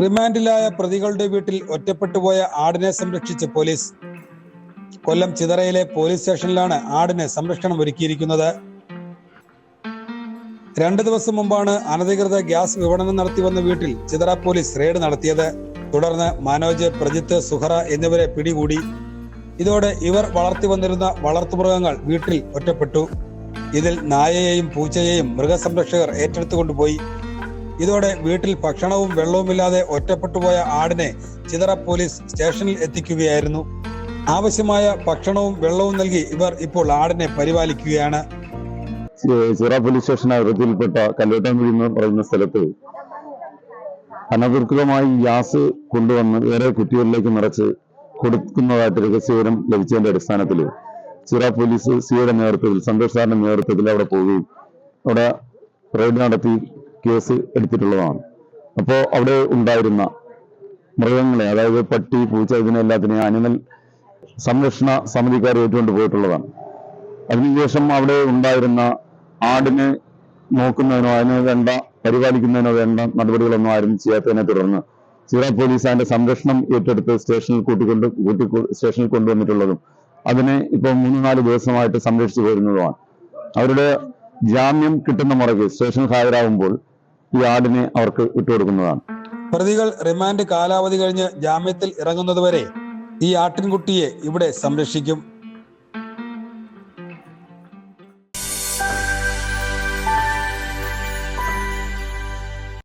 റിമാൻഡിലായ പ്രതികളുടെ വീട്ടിൽ ഒറ്റപ്പെട്ടുപോയ ആടിനെ സംരക്ഷിച്ച് പോലീസ്. കൊല്ലം ചിതറയിലെ പോലീസ് സ്റ്റേഷനിലാണ് ആടിനെ സംരക്ഷണം ഒരുക്കിയിരിക്കുന്നത്. രണ്ടു ദിവസം മുമ്പാണ് അനധികൃത ഗ്യാസ് വിപണനം നടത്തി വന്ന വീട്ടിൽ ചിതറ പോലീസ് റെയ്ഡ് നടത്തിയത്. തുടർന്ന് മനോജ് പ്രജിത്ത് സുഹറ എന്നിവരെ പിടികൂടി. ഇതോടെ ഇവർ വളർത്തി വന്നിരുന്ന വളർത്തുമൃഗങ്ങൾ വീട്ടിൽ ഒറ്റപ്പെട്ടു. ഇതിൽ നായയെയും പൂച്ചയെയും മൃഗസംരക്ഷകർ ഏറ്റെടുത്തുകൊണ്ടുപോയി. ഇതോടെ വീട്ടിൽ ഭക്ഷണവും വെള്ളവുമില്ലാതെ ഒറ്റപ്പെട്ടുപോയ ആടിനെ ചിതറ പോലീസ് സ്റ്റേഷനിൽ എത്തിക്കുകയായിരുന്നു. ആവശ്യമായ ഭക്ഷണവും വെള്ളവും നൽകി ഇവർ ഇപ്പോൾ ആടിനെ പരിപാലിക്കുകയാണ്. ചിറ പോലീസ് സ്റ്റേഷൻ അതിർത്തിയിൽപ്പെട്ട കല്ലോട്ടാൻകുഴി എന്ന് പറയുന്ന സ്ഥലത്ത് അനധികൃതമായി ഗ്യാസ് കൊണ്ടുവന്ന് വേറെ കുട്ടികളിലേക്ക് നിറച്ച് കൊടുക്കുന്നതായിട്ട് രഹസ്യവിവരം ലഭിച്ചതിന്റെ അടിസ്ഥാനത്തിൽ ചിറ പോലീസ് സിയുടെ നേതൃത്വത്തിൽ സന്തോഷ് സാറിന്റെ നേതൃത്വത്തിൽ അവിടെ പോവുകയും അവിടെ റെയ്ഡ് നടത്തി കേസ് എടുത്തിട്ടുള്ളതാണ്. അപ്പോൾ അവിടെ ഉണ്ടായിരുന്ന മൃഗങ്ങളെ അതായത് പട്ടി പൂച്ച ഇതിനെല്ലാത്തിനെയും അനിമൽ സംരക്ഷണ സമിതിക്കാർ ഏറ്റുകൊണ്ട് പോയിട്ടുള്ളതാണ്. അതിനുശേഷം അവിടെ ഉണ്ടായിരുന്ന ആടിനെ നോക്കുന്നതിനോ അതിന് വേണ്ട പരിപാലിക്കുന്നതിനോ വേണ്ട നടപടികളൊന്നും ആരും ചെയ്യാത്തതിനെ തുടർന്ന് ചിറ പോലീസ് അതിന്റെ സംരക്ഷണം ഏറ്റെടുത്ത് സ്റ്റേഷനിൽ കൂട്ടിക്കൊണ്ട് കൂട്ടി സ്റ്റേഷനിൽ കൊണ്ടുവന്നിട്ടുള്ളതും അതിനെ ഇപ്പൊ മൂന്ന് നാല് ദിവസമായിട്ട് സംരക്ഷിച്ചു വരുന്നതുമാണ്. അവരുടെ ജാമ്യം കിട്ടുന്ന മുറയ്ക്ക് സ്റ്റേഷനിൽ ഹാജരാകുമ്പോൾ ഈ ആടിനെ അവർക്ക് വിട്ടുകൊടുക്കുന്നതാണ്. പ്രതികൾ റിമാൻഡ് കാലാവധി കഴിഞ്ഞ് ജാമ്യത്തിൽ ഇറങ്ങുന്നതുവരെ ഈ ആട്ടിൻകുട്ടിയെ ഇവിടെ സംരക്ഷിക്കും.